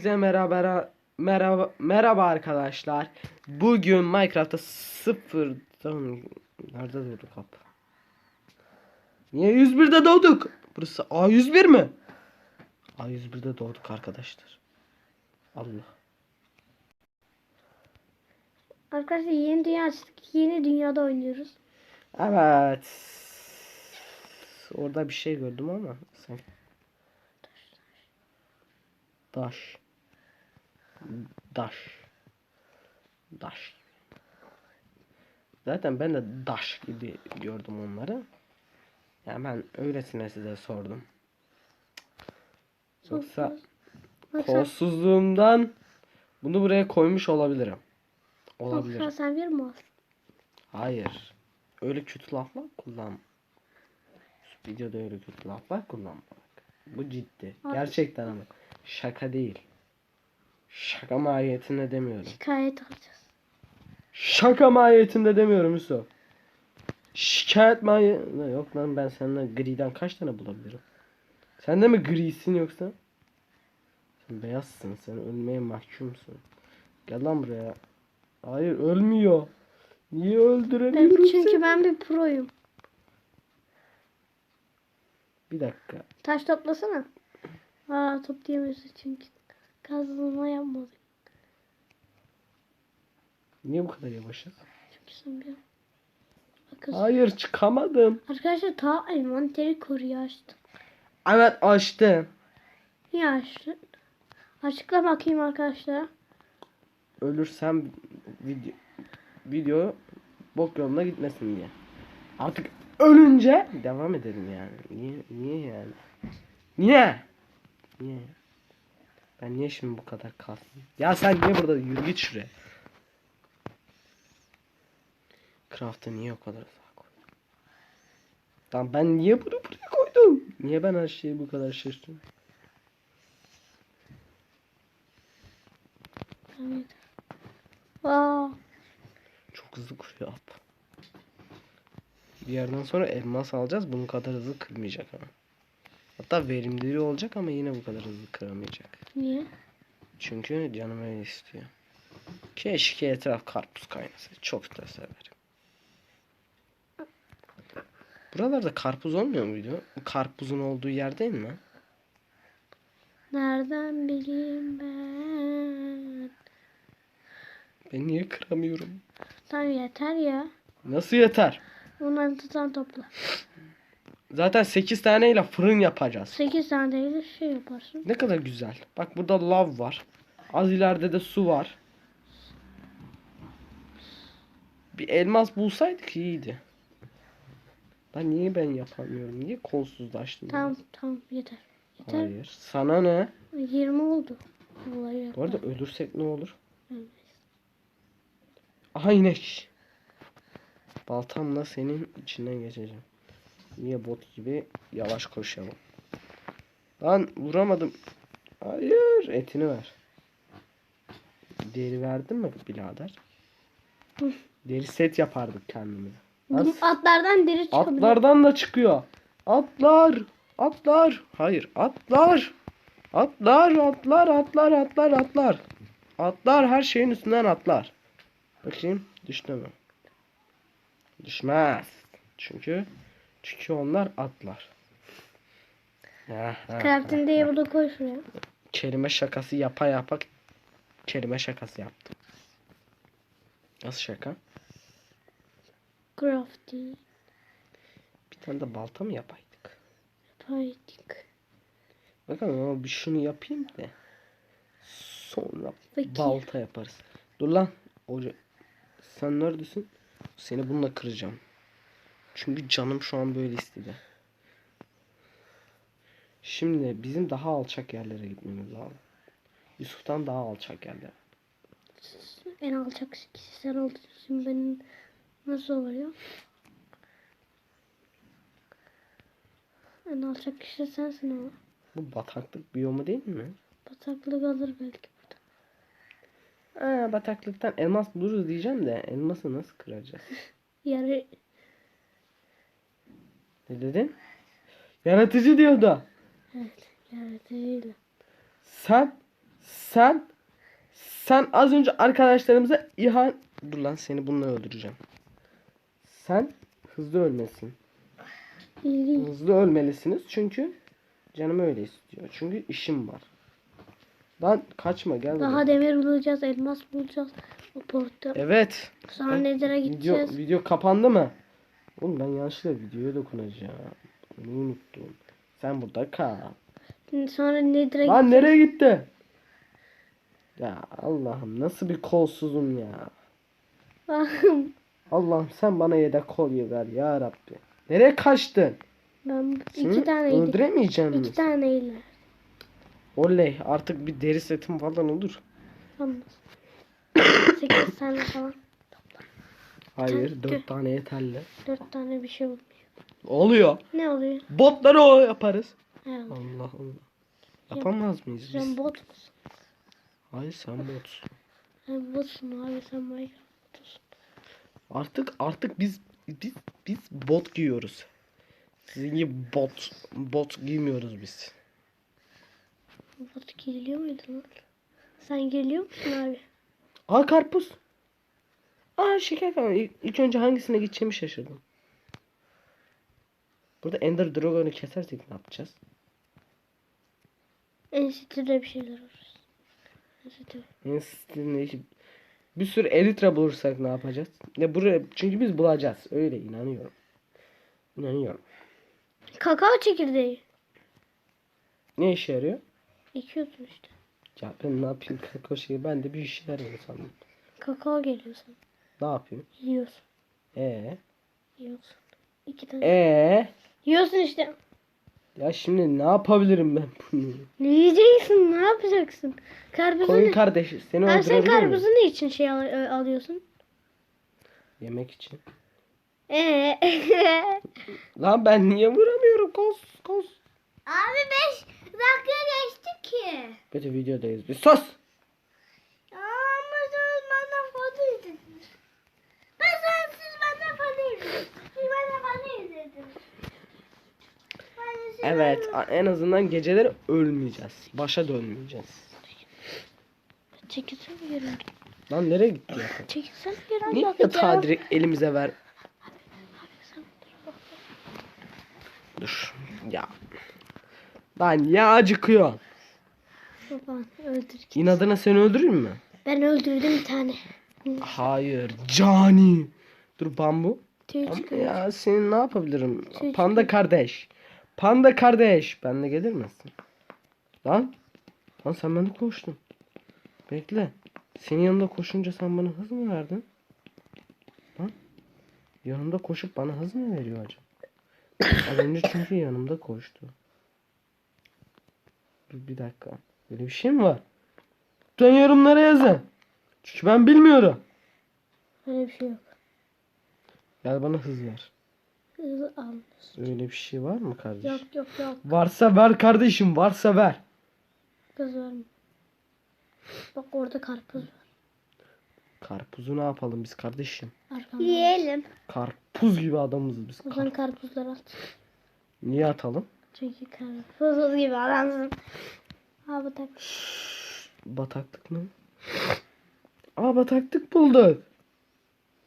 Hepinize merhaba merhaba merhaba arkadaşlar. Bugün Minecraft'ta sıfırdan nerede doğdu kap? Niye 101'de doğduk? Burası A101 mi? A101'de doğduk arkadaşlar. Allah. Arkadaşlar yeni dünya açtık. Yeni dünyada oynuyoruz. Evet. Orada bir şey gördüm ama sen. Daş. Daş. Daş. Zaten ben de daş gibi gördüm onları. Yani ben öylesine size sordum. Yoksa kolsuzluğumdan bunu buraya koymuş olabilirim. Olabilir. yoksa sen bir mi olsun? Hayır. Öyle kötü laflar kullan. Şu videoda öyle kötü laflar kullanma. Bu ciddi. Abi. Gerçekten ama. Şaka değil. Şaka mahiyetinde demiyorum. Şikayet alacağız. Şaka mahiyetinde demiyorum Yusuf. Şikayet mahiyetinde. Yok lan ben seninle griden kaç tane bulabilirim? Sen de mi grisin yoksa? Sen beyazsın. Sen ölmeye mahkumsun. Gel lan buraya. Hayır ölmüyor. Niye Ben, öldüremiyorum çünkü seni? ben bir proyum. Bir dakika. Taş toplasana. Aa toplayamıyorsun çünkü. Kazılma yapmadık. Niye bu kadar yavaşız? Çünkü sen bir Bakın. Hayır çıkamadım. Arkadaşlar ta envanteri koruyor açtım. Evet açtım. Niye açtın? Açıkla bakayım arkadaşlar. Ölürsem video video bok yoluna gitmesin diye. Artık ölünce devam edelim yani. Niye niye yani? Niye? Niye? Ben niye şimdi bu kadar kalsın? Ya sen niye burada yürü git şuraya. Craft'ı niye o kadar uzağa koydun? Tamam ben niye bunu buraya koydum? Niye ben her şeyi bu kadar şaşırdım? Evet. Çok hızlı kuruyor ap. Bir yerden sonra elmas alacağız. Bunun kadar hızlı kırmayacak ama. Hatta verimli olacak ama yine bu kadar hızlı kıramayacak. niye? Çünkü canım öyle istiyor. Keşke etraf karpuz kaynasa. Çok da severim. Buralarda karpuz olmuyor muydu? Karpuzun olduğu yer değil mi? Nereden bileyim ben? Ben niye kıramıyorum? Tamam yeter ya. Nasıl yeter? Onları tutan topla. Zaten 8 taneyle fırın yapacağız. 8 tane de şey yaparsın. Ne kadar güzel. Bak burada lav var. Az ileride de su var. Bir elmas bulsaydık iyiydi. Lan niye ben yapamıyorum? Niye kolsuzlaştım? ben? Tamam tamam yeter. Yeter. Hayır. Sana ne? 20 oldu. Olayı Bu arada ölürsek ne olur? Ölmeyiz. Aha inek. Baltamla senin içinden geçeceğim. Niye bot gibi yavaş koşalım. Lan vuramadım. Hayır etini ver. Deri verdin mi birader? Deri set yapardık kendimize. Atlardan deri çıkabilir. Atlardan da çıkıyor. Atlar. Atlar. Hayır. Atlar. Atlar. Atlar. Atlar. Atlar. Atlar. Atlar. Her şeyin üstünden atlar. Bakayım. Düştü mü? Düşmez. Çünkü çünkü onlar atlar. Ha, diye burada şuraya. Kelime şakası yapa yapa kelime şakası yaptım. Nasıl şaka? Crafting. Bir tane de balta mı yapaydık? Yapaydık. Bakalım ama bir şunu yapayım da. Sonra Peki. balta yaparız. Dur lan. Hoca. Sen neredesin? Seni bununla kıracağım. Çünkü canım şu an böyle istedi. Şimdi bizim daha alçak yerlere gitmemiz lazım. Yusuf'tan daha alçak yerlere. En alçak kişi sen için benim nasıl oluyor? En alçak kişi sensin ama. Bu bataklık biyomu değil mi? Bataklık alır belki burada. Aa, bataklıktan elmas buluruz diyeceğim de elması nasıl kıracağız? Yarı Ne dedin? Yaratıcı diyordu. evet yaratıcıyla. Sen Sen sen az önce arkadaşlarımıza ihan dur lan seni bununla öldüreceğim. Sen hızlı ölmesin. İyi. Hızlı ölmelisiniz çünkü canım öyle istiyor. Çünkü işim var. Lan kaçma gel buraya. Daha demir bulacağız, elmas bulacağız. O portta. Evet. Sonra Evet. Nether'a Video, gideceğiz. video kapandı mı? Oğlum ben yanlışlıkla videoya dokunacağım. Bunu unuttum. Sen burada kal. Sonra Nether'a Lan gideceğiz. nereye gitti? Ya Allah'ım nasıl bir kolsuzum ya. Allah'ım sen bana yedek kolye ver ya Rabbi. Nereye kaçtın? ben iki taneydi. öldüremeyeceğim mi? İki taneyle. Oley artık bir deri setim falan olur. Olmaz. Sekiz tane falan. Hayır dört tane yeterli. Dört tane bir şey olmuş. Oluyor. Ne oluyor? Botları o yaparız. Oluyor. Allah Allah. Yapamaz mıyız biz? Sen bot musun? Hayır sen botsun. Sen botsun abi sen Minecraft'tasın. Artık artık biz biz biz bot giyiyoruz. Sizin gibi bot bot giymiyoruz biz. Bot geliyor muydu lan? Sen geliyor musun abi? Aa karpuz. Aa şeker falan. İlk, ilk önce hangisine gideceğimi şaşırdım. Burada Ender Dragon'u kesersek ne yapacağız? Enstitüde bir şeyler oluruz. Enstitü. Enstitü'nde iki- bir sürü elitra bulursak ne yapacağız? Ne buraya çünkü biz bulacağız. Öyle inanıyorum. İnanıyorum. Kakao çekirdeği. Ne işe yarıyor? Ekiyorsun işte. Ya ben ne yapayım kakao şeyi ben de bir işe yarıyor sandım. Kakao geliyor sana. Ne yapayım? Yiyorsun. Ee, Yiyorsun. İki tane. ee, Yiyorsun işte. ya şimdi ne yapabilirim ben bunu? Ne yiyeceksin? Ne yapacaksın? Karpuzu Koyun kardeş seni sen öldürebilir miyim? karpuzu ne için şey al- e, alıyorsun? Yemek için. Ee. Lan ben niye vuramıyorum? Kos kos. Abi 5 dakika geçti ki. Kötü videodayız biz. Sus. Ama siz bana foto izlediniz. Ben sen siz bana foto izlediniz. Siz bana foto izlediniz. Ben siz Evet a- en azından geceleri ölmeyeceğiz. Başa dönmeyeceğiz. Çekilsene yarın. Lan nereye gitti ya? Çekilsene yarın. Niye yatağı direkt elimize ver? Dur. Ya. Lan ya acıkıyor. Baban öldürecek. İnadına seni öldürür mü? Ben öldürdüm bir tane. Hayır. Cani. Dur bambu. Tüy Ama çıkıyor. ya senin ne yapabilirim? Panda kardeş. Panda kardeş. Benle gelir misin? Lan. Lan sen bende koştun. Bekle. Senin yanında koşunca sen bana hız mı verdin? Lan. Yanımda koşup bana hız mı veriyor acaba? Az önce çünkü yanımda koştu. Dur bir dakika. Böyle bir şey mi var? Lütfen yorumlara yazın. Çünkü ben bilmiyorum. Öyle bir şey yok. Gel bana hız ver. Hızlı almış. Öyle bir şey var mı kardeşim? Yok yok yok. Varsa ver kardeşim varsa ver. Kız verme. Bak orada karpuz var. Karpuzu ne yapalım biz kardeşim? Arkamda. Yiyelim. Karpuz gibi adamız biz. O Kar- zaman karpuzları at. Niye atalım? Çünkü karpuz gibi adamsın. Ha bu tak. Bataklık mı? Aa bataklık bulduk.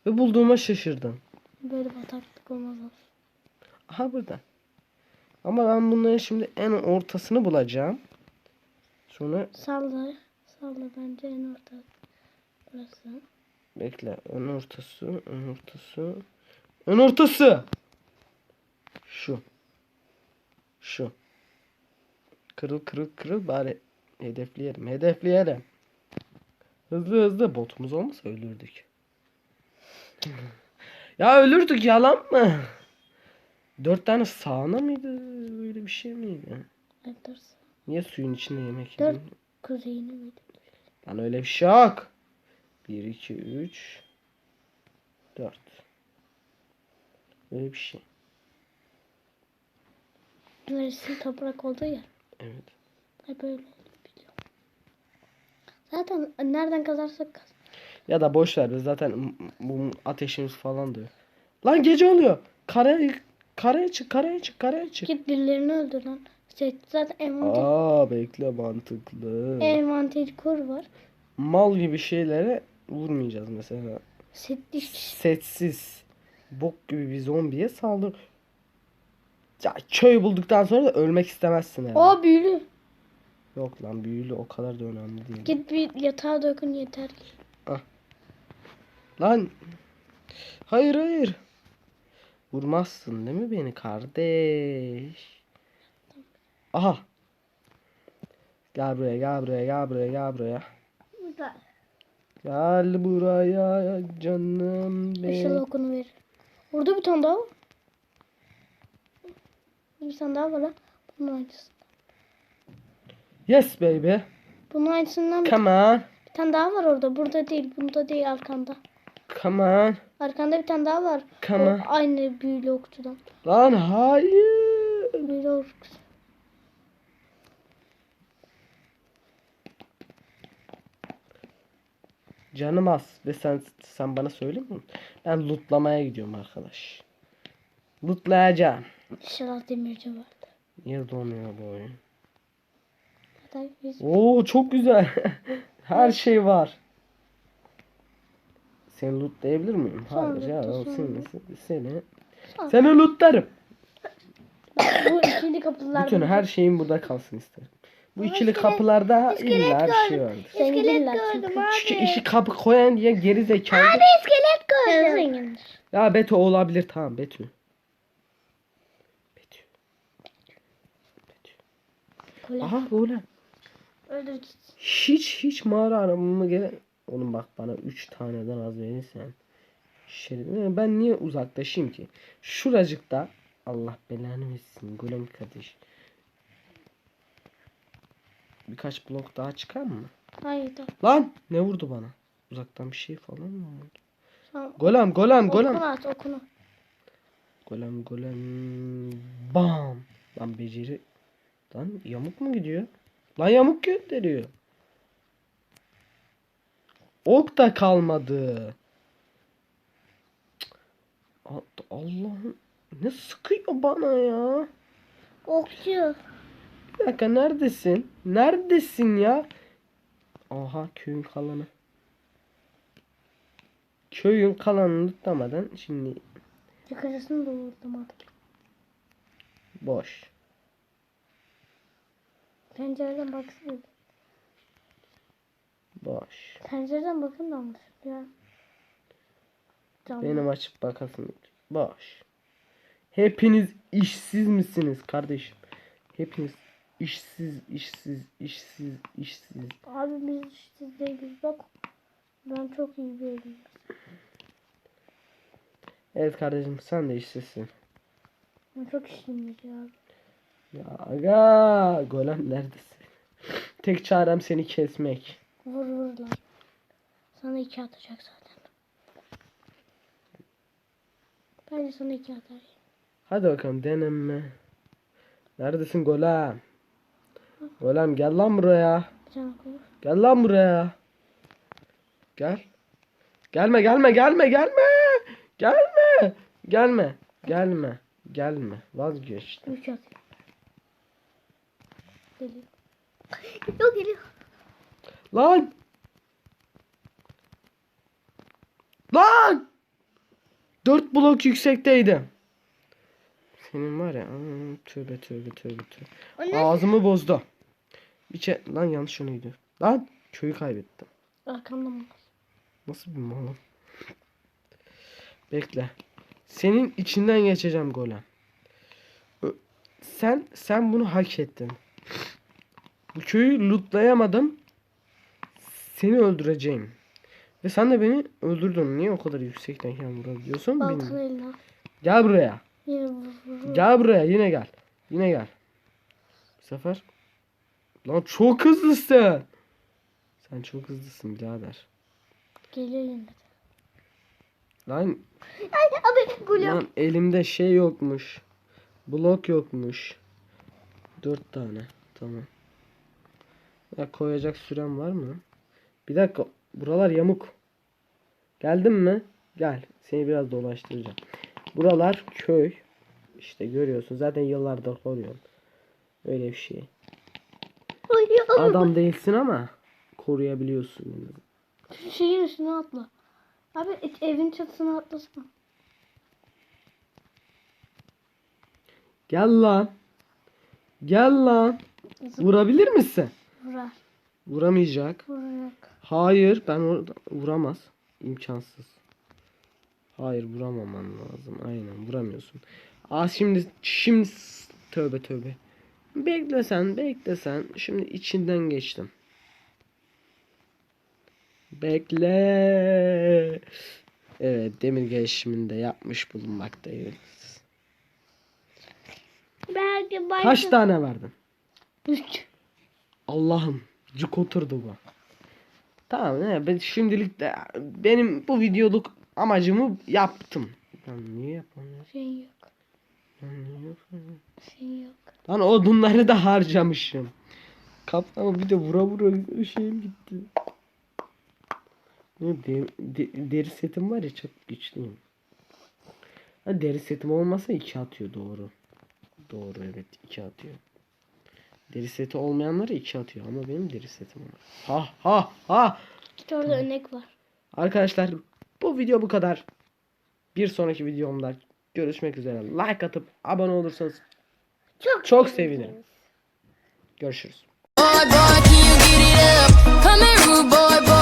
Ve bulduğuma şaşırdım. Böyle bataklık olmaz olsun. Aha burada. Ama ben bunların şimdi en ortasını bulacağım. Sonra Salla. Salla bence en orta. Burası. bekle. Ön ortası, ön ortası. Ön ortası. Şu. Şu. Kırıl kırıl kırıl bari hedefleyelim. Hedefleyelim. Hızlı hızlı botumuz olmasa ölürdük. ya ölürdük yalan mı? Dört tane sağına mıydı? Öyle bir şey miydi? Evet dursun. Niye suyun içinde yemek Dört. yedim? Kuzeyine miydi? Lan öyle bir şey yok. 1, 2, 3, 4. Öyle bir şey. Neresi toprak oldu ya. Evet. Ay böyle oldu biliyorum. Zaten nereden kazarsak kaz. Ya da boş ver biz zaten bu ateşimiz falan diyor. Lan gece oluyor. Karaya karaya çık, karaya çık, karaya çık. Git birilerini öldür lan. Set zaten envanter, Aa bekle mantıklı. envanter kur var. Mal gibi şeylere vurmayacağız mesela. Set diş. Setsiz. Bok gibi bir zombiye saldır. Ya köy bulduktan sonra da ölmek istemezsin yani. Aa büyülü. Yok lan büyülü o kadar da önemli değil. Git bir yatağa dokun yeter ki. Lan. Hayır hayır. Vurmazsın değil mi beni kardeş? Aha. Gel buraya gel buraya gel buraya gel buraya. Burada. Gel buraya canım Işıl benim. okunu ver. Burada bir tane daha var. Bir tane daha var lan. Bunun aynısı. Yes baby. Bunun aynısından bir, Come on. bir tane daha var orada. Burada değil. Bunda değil arkanda. Come on. Arkanda bir tane daha var. Come O on. aynı büyülü okçudan. Lan hayır. Büyülü okçu. Canım az ve sen sen bana söylemiyor musun? Ben lootlamaya gidiyorum arkadaş. Lootlayacağım. İnşallah demirci var. Niye donuyor bu oyun? Oo çok güzel. Her şey var. Seni lootlayabilir miyim? Sonra Hayır ya sonra seni, seni. Seni lootlarım. bu ikili kapılar. Bütün her şeyin burada kalsın isterim. Bu ikili iskelet- kapılarda iskelet illa her şey gördüm. vardır. Zenginler çünkü. Şu işi kapı koyan diye geri zekalı. iskelet gördüm. Ya Beto olabilir tamam Betü. Betü. Betü. Aha golem. Öldür git. Hiç hiç mağara aramama gerek. Oğlum bak bana 3 taneden az verirsen. Şerif. Ben niye uzaklaşayım ki? Şuracıkta Allah belanı versin golem kardeş. Birkaç blok daha çıkar mı? Hayır. Lan ne vurdu bana? Uzaktan bir şey falan mı vurdu? Tamam. Golem golem golem. Okunu at okunu. Golem golem. Bam. Lan beceri. Lan yamuk mu gidiyor? Lan yamuk gönderiyor. Ok da kalmadı. Allah'ım. Ne sıkıyor bana ya? Okçu. Bir dakika neredesin? Neredesin ya? Aha köyün kalanı. Köyün kalanını tutlamadan şimdi Yukarısını doldurdum artık. boş. Pencereden baksana. Boş. Pencereden bakın da. Tamam. Benim açıp bakasım. Boş. Hepiniz işsiz misiniz kardeşim? Hepiniz işsiz, işsiz, işsiz, işsiz. Abi biz işte değiliz bak. Ben çok iyi bir elim. Evet kardeşim sen de işsizsin. Ben çok işliyim ya. Ya aga golem neredesin? Tek çarem seni kesmek. Vur vur lan. Sana iki atacak zaten. Bence sana iki atar. Hadi bakalım deneme. Neredesin golem? Golem gel lan buraya. Gel lan buraya. Gel. Gelme gelme gelme gelme. Gelme. Gelme. Gelme. Gelme. Vazgeçtim. Üç atıyor. Geliyor. Yok geliyor. Lan. Lan. Dört blok yüksekteydi. Senin var ya. aa, Tövbe tövbe tövbe tövbe. Ağzımı bozdu. Bir çe- Lan yanlış yönüydü. Lan. Köyü kaybettim. Arkamda mı? Nasıl bir malım? Bekle. Senin içinden geçeceğim golem. Sen sen bunu hak ettin. Bu köyü lootlayamadım. Seni öldüreceğim. Ve sen de beni öldürdün. Niye o kadar yüksekteyken vurabiliyorsun al. Gel buraya. Gel buraya. Yine gel. Yine gel. Bu sefer. Lan çok hızlısın. Sen çok hızlısın birader. Geliyor yine. Lan Ay abi. Lan elimde şey yokmuş. Blok yokmuş. Dört tane. Tamam. Ya koyacak sürem var mı? Bir dakika. Buralar yamuk. Geldin mi? Gel. Seni biraz dolaştıracağım. Buralar köy. İşte görüyorsun. Zaten yıllardır koruyorum. Öyle bir şey. Adam değilsin ama koruyabiliyorsun. şeyin üstüne atla. Abi evin çatısına atlasana. Gel lan. Gel lan. Vurabilir misin? Vurar. Vuramayacak. Vuracak. Hayır ben orada vuramaz. İmkansız. Hayır vuramaman lazım. Aynen vuramıyorsun. Aa şimdi şimdi tövbe tövbe. Bekle sen bekle sen. Şimdi içinden geçtim. Bekle. Evet demir gelişiminde yapmış bulunmaktayız. Belki başka... Kaç tane verdin? Üç. Allah'ım cuk oturdu bu. Tamam ne ben şimdilik de benim bu videoluk amacımı yaptım. Lan niye yapamıyorum? Şey yok. Lan niye yapamıyorum? Şey yok. Lan odunları da harcamışım. Kafama bir de vura vura şeyim gitti. Ne de, de- deri setim var ya çok güçlüyüm. Ha, deri setim olmasa iki atıyor doğru. Doğru evet iki atıyor. Deri seti olmayanları iki atıyor ama benim deri setim var. Ha ha ha. İşte orada örnek var. Arkadaşlar bu video bu kadar. Bir sonraki videomda görüşmek üzere. Like atıp abone olursanız Çok çok sevinirim. Görüşürüz. Here, rude boy, boy.